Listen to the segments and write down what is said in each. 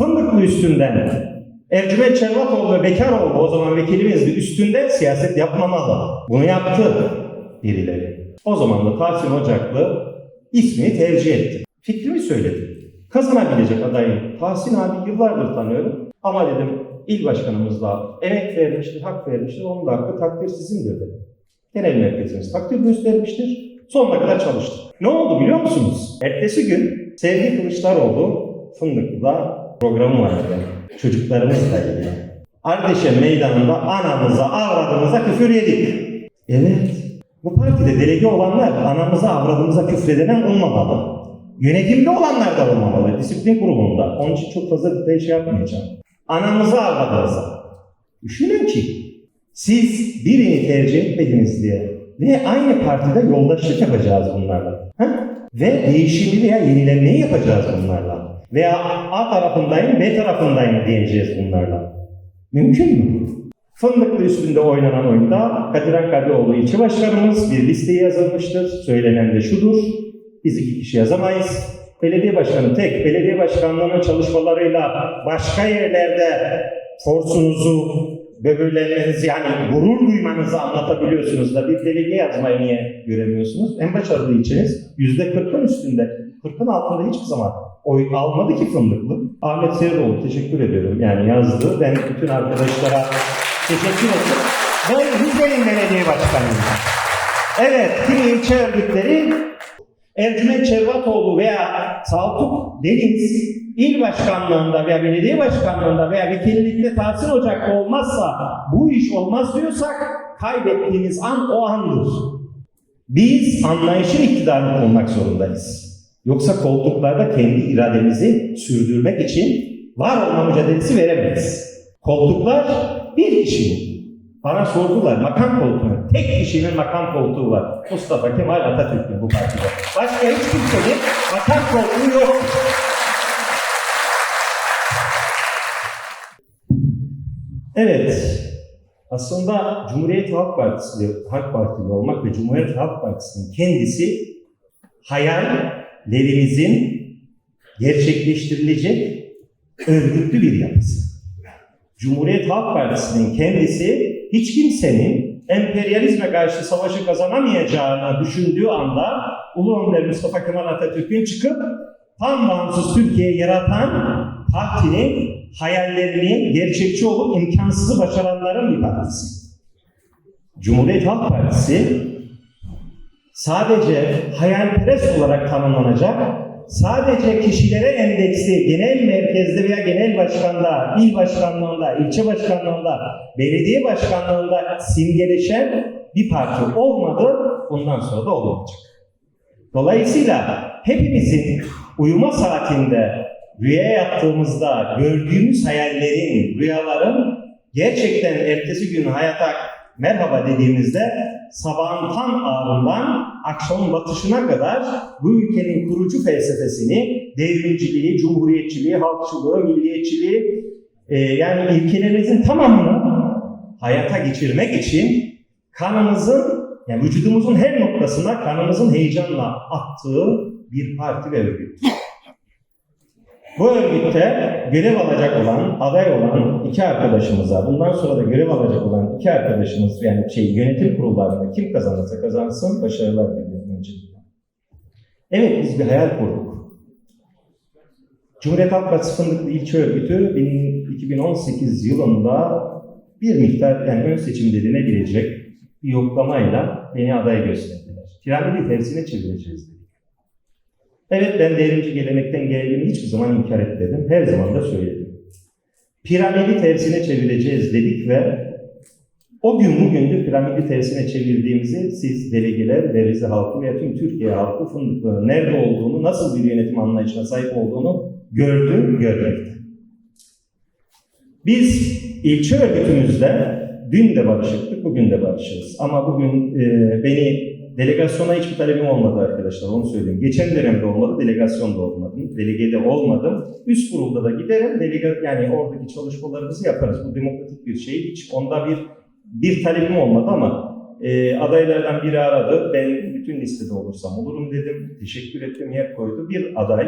Fındıklı üstünden Ercüment Çelvatoğlu ve Bekaroğlu o zaman vekilimizdi üstünde siyaset yapmamalı. Bunu yaptı birileri. O zaman da Tahsin Ocaklı ismini tercih etti. Fikrimi söyledim. Kazanabilecek adayım Tahsin abi yıllardır tanıyorum. Ama dedim il başkanımızla emek vermiştir, hak vermiştir. Onun da hakkı takdir sizindir dedim. Genel merkezimiz takdir göstermiştir. Sonuna kadar çalıştık. Ne oldu biliyor musunuz? Ertesi gün Sevgi Kılıçdaroğlu Fındıklı'da programı vardı benim. Çocuklarımızla ilgili. Ardeşen meydanında anamıza, avradımıza küfür yedik. Evet. Bu partide delege olanlar anamıza, avradımıza küfredenen olmamalı. Yönetimde olanlar da olmamalı. Disiplin kurulunda. Onun için çok fazla detay şey yapmayacağım. Anamıza, avradımıza. Düşünün ki siz birini tercih etmediniz diye ve aynı partide yoldaşlık yapacağız bunlarla. Ha? Ve değişimi veya yenilenmeyi yapacağız bunlarla. Veya A tarafındayım, B tarafındayım diyeceğiz bunlarla. Mümkün mü? Fındıklı üstünde oynanan oyunda Kadiran Kadıoğlu ilçe başkanımız bir listeye yazılmıştır. Söylenen de şudur. Biz iki kişi yazamayız. Belediye başkanı tek belediye başkanlığının çalışmalarıyla başka yerlerde forsunuzu, böbürlenmenizi yani gurur duymanızı anlatabiliyorsunuz da bir delege yazmayı niye göremiyorsunuz? En başarılı ilçeniz yüzde kırkın üstünde, kırkın altında hiçbir zaman oy almadı ki Fındıklı. Ahmet Seridoğlu teşekkür ediyorum. Yani yazdı. Ben bütün arkadaşlara teşekkür ederim. Ben Rize'nin belediye başkanıyım. Evet, kimi ilçe örgütleri Ercüment Çervatoğlu veya Saltuk Deniz il başkanlığında veya belediye başkanlığında veya vekillikte Tahsin Ocak olmazsa bu iş olmaz diyorsak kaybettiğimiz an o andır. Biz anlayışın iktidarını olmak zorundayız. Yoksa koltuklarda kendi irademizi sürdürmek için var olma mücadelesi veremeyiz. Koltuklar bir kişinin. Bana sordular makam koltuğu. Tek kişinin makam koltuğu var. Mustafa Kemal Atatürk'ün bu partide. Başka hiç kimsenin makam koltuğu yok. Evet. Aslında Cumhuriyet Halk Partisi, Halk Partili olmak ve Cumhuriyet Halk Partisi'nin kendisi hayallerimizin gerçekleştirilecek örgütlü bir yapısı. Cumhuriyet Halk Partisi'nin kendisi hiç kimsenin emperyalizme karşı savaşı kazanamayacağını düşündüğü anda Ulu Önder Mustafa Kemal Atatürk'ün çıkıp tam bağımsız Türkiye yaratan partinin hayallerini gerçekçi olup imkansızı başaranların bir partisi. Cumhuriyet Halk Partisi sadece hayalperest olarak tanımlanacak, sadece kişilere endeksli genel merkezde veya genel başkanda, il başkanlığında, ilçe başkanlığında, belediye başkanlığında simgeleşen bir parti olmadı, bundan sonra da olmayacak. Dolayısıyla hepimizin uyuma saatinde rüya yaptığımızda gördüğümüz hayallerin, rüyaların gerçekten ertesi gün hayata merhaba dediğimizde sabahın tam ağrından akşamın batışına kadar bu ülkenin kurucu felsefesini, devrimciliği, cumhuriyetçiliği, halkçılığı, milliyetçiliği e, yani ilkelerimizin tamamını hayata geçirmek için kanımızın yani vücudumuzun her noktasına kanımızın heyecanla attığı bir parti ve örgüt. Bu örgütte görev alacak olan, aday olan iki arkadaşımıza, bundan sonra da görev alacak olan iki arkadaşımız, yani şey yönetim kurullarında kim kazanırsa kazansın, başarılar diliyorum öncelikle. Evet, biz bir hayal kurduk. Cumhuriyet Halk Partisi Fındıklı İlçe Örgütü 2018 yılında bir miktar, yani ön seçim denilebilecek bir yoklamayla beni aday gösterdiler. Piramidi tersine çevireceğiz. Evet ben devrimci gelenekten geldiğimi hiçbir zaman inkar etmedim. Her zaman da söyledim. Piramidi tersine çevireceğiz dedik ve o gün bugündür piramidi tersine çevirdiğimizi siz delegeler ve halkı veya tüm Türkiye halkı fındıkların nerede olduğunu, nasıl bir yönetim anlayışına sahip olduğunu gördü, görmekte. Biz ilçe örgütümüzde dün de barışıktık, bugün de barışırız. Ama bugün e, beni Delegasyona hiçbir talebim olmadı arkadaşlar, onu söyleyeyim. Geçen dönemde olmadı, delegasyonda olmadım, delegede olmadım. Üst kurulda da giderim, delega, yani oradaki çalışmalarımızı yaparız. Bu demokratik bir şey. Hiç onda bir bir talebim olmadı ama e, adaylardan biri aradı. Ben bütün listede olursam olurum dedim. Teşekkür ettim, yer koydu. Bir aday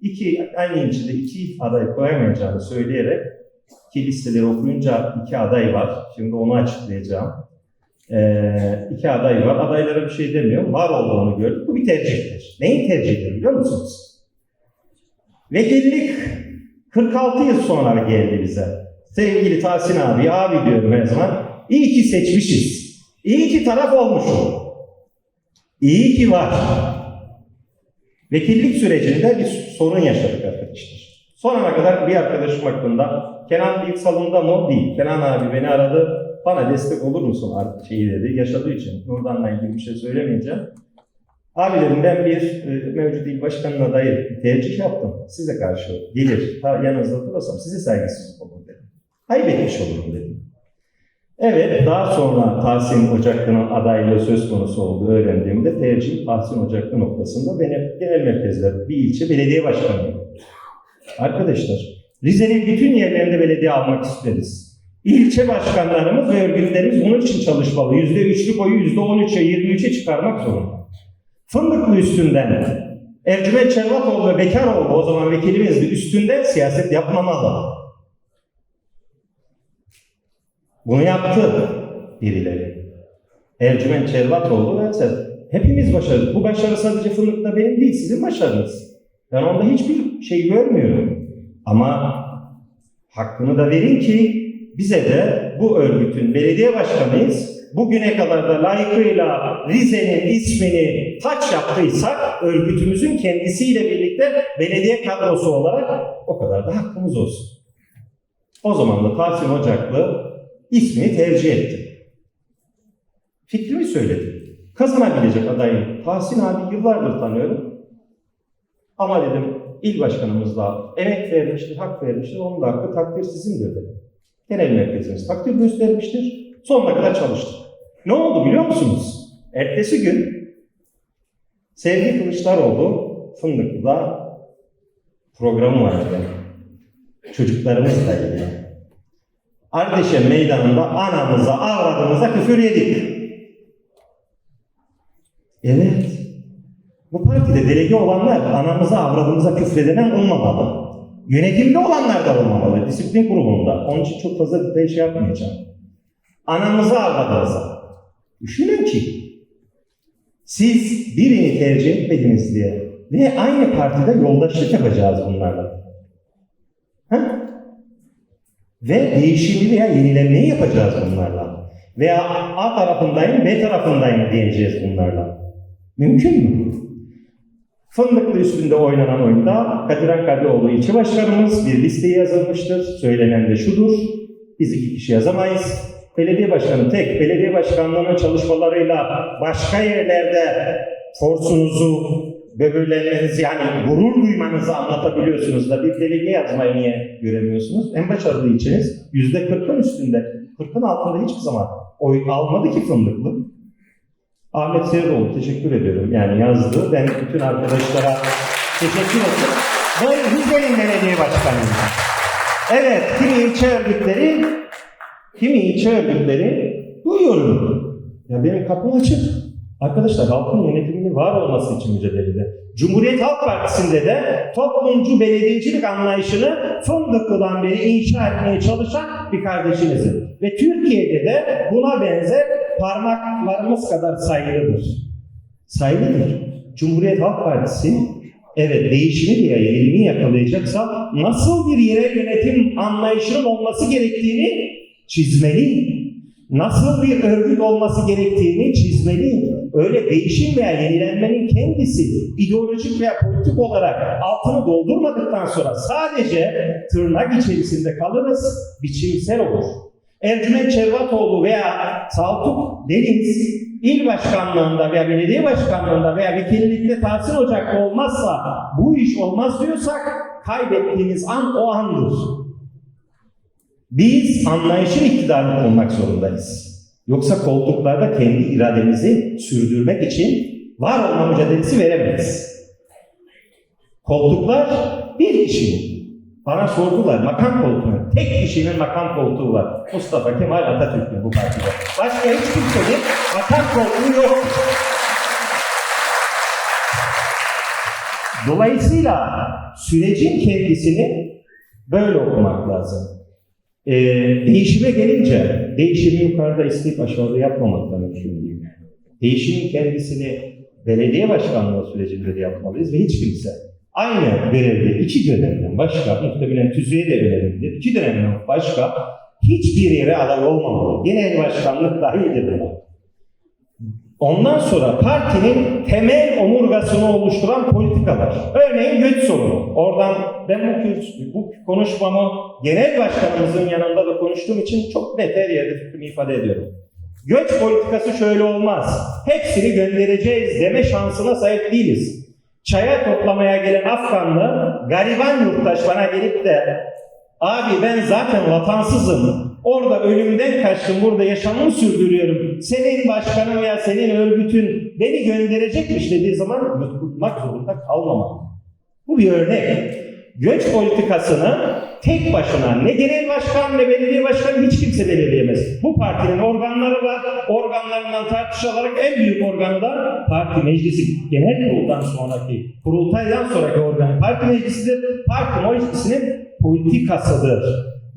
iki, aynı ilçede iki aday koyamayacağını söyleyerek ki listeleri okuyunca iki aday var. Şimdi onu açıklayacağım. Ee, iki aday var. Adaylara bir şey demiyorum. Var olduğunu gördük. Bu bir tercihtir. Neyin tercihidir biliyor musunuz? Vekillik 46 yıl sonra geldi bize. Sevgili Tahsin abi, abi diyorum her zaman. İyi ki seçmişiz. İyi ki taraf olmuşum. İyi ki var. Vekillik sürecinde bir sorun yaşadık arkadaşlar. Son ana kadar bir arkadaşım hakkında Kenan ilk salonda mı? Değil. Kenan abi beni aradı. Bana destek olur musun artık şeyi dedi. Yaşadığı için. Nurdan'la ilgili bir şey söylemeyeceğim. Abi dedim ben bir e, mevcut il başkanına dair bir tercih yaptım. Size karşı gelir, yanınızda durursam size saygısızlık olur dedim. Ayıp etmiş olurum dedim. Evet, daha sonra Tahsin Ocaklı'nın adaylığı söz konusu olduğu öğrendiğimde tercih Tahsin Ocaklı noktasında beni genel merkezde bir ilçe belediye başkanıyım. Arkadaşlar, Rize'nin bütün yerlerinde belediye almak isteriz. İlçe başkanlarımız ve örgütlerimiz bunun için çalışmalı. Yüzde üçlük oyu yüzde on üçe, yirmi üçe çıkarmak zorunda. Fındıklı üstünden Ercüment Çelvatoğlu ve Bekaroğlu o zaman vekilimizdi üstünde siyaset yapmamalı. Bunu yaptı birileri. Ercüment Çelvatoğlu ve. Hepimiz başardık. Bu başarı sadece Fındık'ta benim değil, sizin başarınız. Ben onda hiçbir şey görmüyorum. Ama hakkını da verin ki bize de bu örgütün belediye başkanıyız. Bugüne kadar da layıkıyla Rize'nin ismini taç yaptıysak örgütümüzün kendisiyle birlikte belediye kadrosu olarak o kadar da hakkımız olsun. O zaman da Tahsin Ocaklı ismini tercih etti. Fikrimi söyledim. Kazanabilecek adayım Tahsin abi yıllardır tanıyorum. Ama dedim il başkanımızla emek vermiştir, hak vermiştir. Onun da hakkı takdir sizindir dedim. Genel merkezimiz takdir göstermiştir. Sonuna kadar çalıştık. Ne oldu biliyor musunuz? Ertesi gün Sevgi Kılıçdaroğlu Fındıklı'da programı vardı. Çocuklarımızla ilgili. Ardeşen meydanında anamıza, avradımıza küfür yedik. Evet. Bu partide delege olanlar anamıza, avradımıza küfredenen olmamalı. Yönetimde olanlar da olmamalı. Disiplin kurulunda. Onun için çok fazla detay şey yapmayacağım. Anamıza, avradımıza. Düşünün ki siz birini tercih etmediniz diye ve aynı partide yoldaşlık yapacağız bunlarla. Ha? Ve değişimi veya yenilenmeyi yapacağız bunlarla. Veya A tarafındayım, B tarafındayım diyeceğiz bunlarla. Mümkün mü? Fındıklı üstünde oynanan oyunda Kadir Kadıoğlu ilçe başkanımız bir listeye yazılmıştır. Söylenen de şudur. Biz iki kişi yazamayız. Belediye başkanı tek, belediye başkanlığının çalışmalarıyla başka yerlerde forsunuzu, böbürlerinizi yani gurur duymanızı anlatabiliyorsunuz da bir delege yazmayı niye göremiyorsunuz? En başarılı ilçeniz yüzde kırkın üstünde, kırkın altında hiçbir zaman oy almadı ki fındıklı. Ahmet Seriroğlu teşekkür ediyorum. Yani yazdı. Ben bütün arkadaşlara teşekkür ederim. Ben Rize'nin belediye başkanıyım. Evet, kimi ilçe örgütleri, kimi ilçe örgütleri duyuyorum. Ya benim kapım açık. Arkadaşlar halkın yönetiminin var olması için mücadelede. Cumhuriyet Halk Partisi'nde de toplumcu belediyecilik anlayışını Fındıklı'dan beri inşa etmeye çalışan bir kardeşinizim. Ve Türkiye'de de buna benzer parmaklarımız kadar sayılıdır. Sayılıdır. Cumhuriyet Halk Partisi evet değişimi veya yenilmeyi yakalayacaksa nasıl bir yerel yönetim anlayışının olması gerektiğini çizmeli. Nasıl bir örgüt olması gerektiğini çizmeli. Öyle değişim veya yenilenmenin kendisi ideolojik veya politik olarak altını doldurmadıktan sonra sadece tırnak içerisinde kalırız, biçimsel olur. Ercüment Çervatoğlu veya Saltuk Deniz il başkanlığında veya belediye başkanlığında veya vekillikte Tahsin Ocak'ta olmazsa bu iş olmaz diyorsak kaybettiğimiz an o andır. Biz anlayışın iktidarını olmak zorundayız. Yoksa koltuklarda kendi irademizi sürdürmek için var olma mücadelesi veremeyiz. Koltuklar bir kişinin. Bana sordular makam koltuğu. Tek kişinin makam koltuğu var. Mustafa Kemal Atatürk'ün bu partide. Başka hiç kimsenin makam koltuğu yok. Dolayısıyla sürecin kendisini böyle okumak lazım. Ee, değişime gelince, değişimi yukarıda isteyip aşağıda yapmamak da mümkün değil. Değişimin kendisini belediye başkanlığı sürecinde de yapmalıyız ve hiç kimse aynı görevde iki dönemden başka, muhtemelen tüzüğe de önemlidir, iki dönemden başka hiçbir yere aday olmamalı. Genel başkanlık dahildir buna. Ondan sonra partinin temel omurgasını oluşturan politikalar. Örneğin göç sorunu. Oradan ben bu, bu konuşmamı genel başkanımızın yanında da konuştuğum için çok net yerde fikrimi ifade ediyorum. Göç politikası şöyle olmaz. Hepsini göndereceğiz deme şansına sahip değiliz. Çaya toplamaya gelen Afganlı gariban yurttaş bana gelip de abi ben zaten vatansızım. Orada ölümden kaçtım, burada yaşamımı sürdürüyorum. Senin başkanın veya senin örgütün beni gönderecekmiş dediği zaman yutmak zorunda kalmamalı. Bu bir örnek. Göç politikasını tek başına ne genel başkan ne belediye başkanı hiç kimse belirleyemez. Bu partinin organları var. Organlarından tartışılarak en büyük organı da parti meclisi. Genel kuruldan sonraki, kurultaydan sonraki organ parti meclisidir. Parti meclisinin politikasıdır.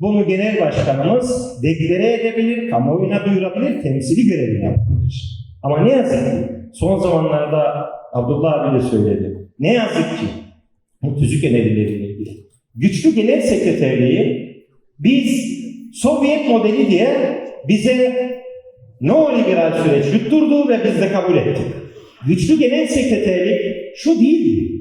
Bunu genel başkanımız deklare edebilir, kamuoyuna duyurabilir, temsili görevini yapabilir. Ama ne yazık ki son zamanlarda Abdullah abi de söyledi. Ne yazık ki bu tüzük ilgili. Güçlü genel sekreterliği biz Sovyet modeli diye bize neoliberal süreç yutturdu ve biz de kabul ettik. Güçlü genel sekreterlik şu değildi.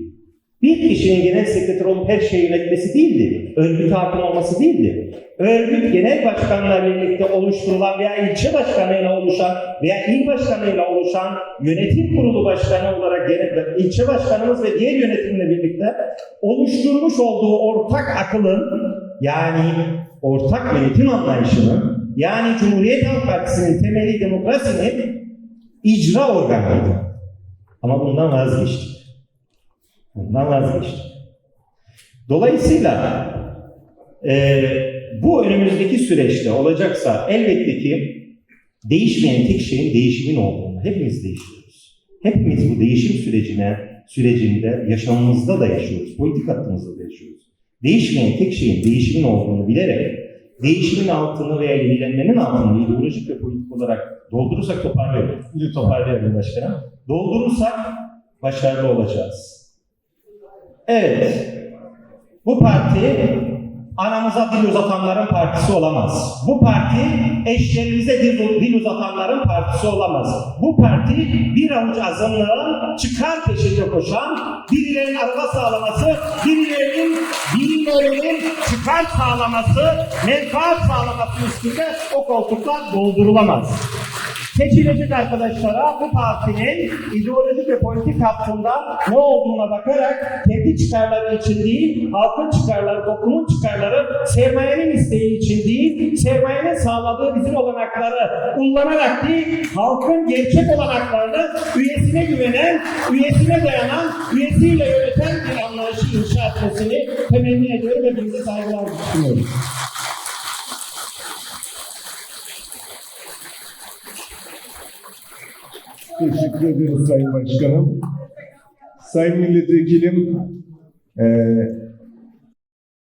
Bir kişinin genel sekreter olup her şeyi yönetmesi değildi. Örgüt hakim olması değildi. Örgüt genel başkanla birlikte oluşturulan veya ilçe başkanıyla oluşan veya il başkanıyla oluşan yönetim kurulu başkanı olarak genel, ilçe başkanımız ve diğer yönetimle birlikte oluşturmuş olduğu ortak akılın yani ortak yönetim anlayışının yani Cumhuriyet Halk Partisi'nin temeli demokrasinin icra organıydı. Ama bundan vazgeçtik. Bundan vazgeçtik. Dolayısıyla e, bu önümüzdeki süreçte olacaksa elbette ki değişmeyen tek şeyin değişimin olduğunu hepimiz değişiyoruz. Hepimiz bu değişim sürecine sürecinde yaşamımızda da yaşıyoruz. Politik hattımızda da yaşıyoruz. Değişmeyen tek şeyin değişimin olduğunu bilerek değişimin altını veya yenilenmenin altını ideolojik ve politik olarak doldurursak toparlayalım. Toparlayalım başkanım. Doldurursak başarılı olacağız. Evet. Bu parti anamıza dil uzatanların partisi olamaz. Bu parti eşlerimize dil uzatanların partisi olamaz. Bu parti bir avuç azınlığın çıkar peşinde koşan, birilerinin araba sağlaması, birilerinin birilerinin çıkar sağlaması, menfaat sağlaması üstünde o koltuklar doldurulamaz seçilecek arkadaşlara bu partinin ideolojik ve politik hattında ne olduğuna bakarak kendi çıkarları için değil, halkın çıkarları, toplumun çıkarları, sermayenin isteği için değil, sermayenin sağladığı bizim olanakları kullanarak değil, halkın gerçek olanaklarını üyesine güvenen, üyesine dayanan, üyesiyle yöneten bir anlayışı inşa etmesini temenni ediyorum ve bize saygılar sunuyorum. Teşekkür ederim Sayın Başkanım. Sayın Milletvekilim, eee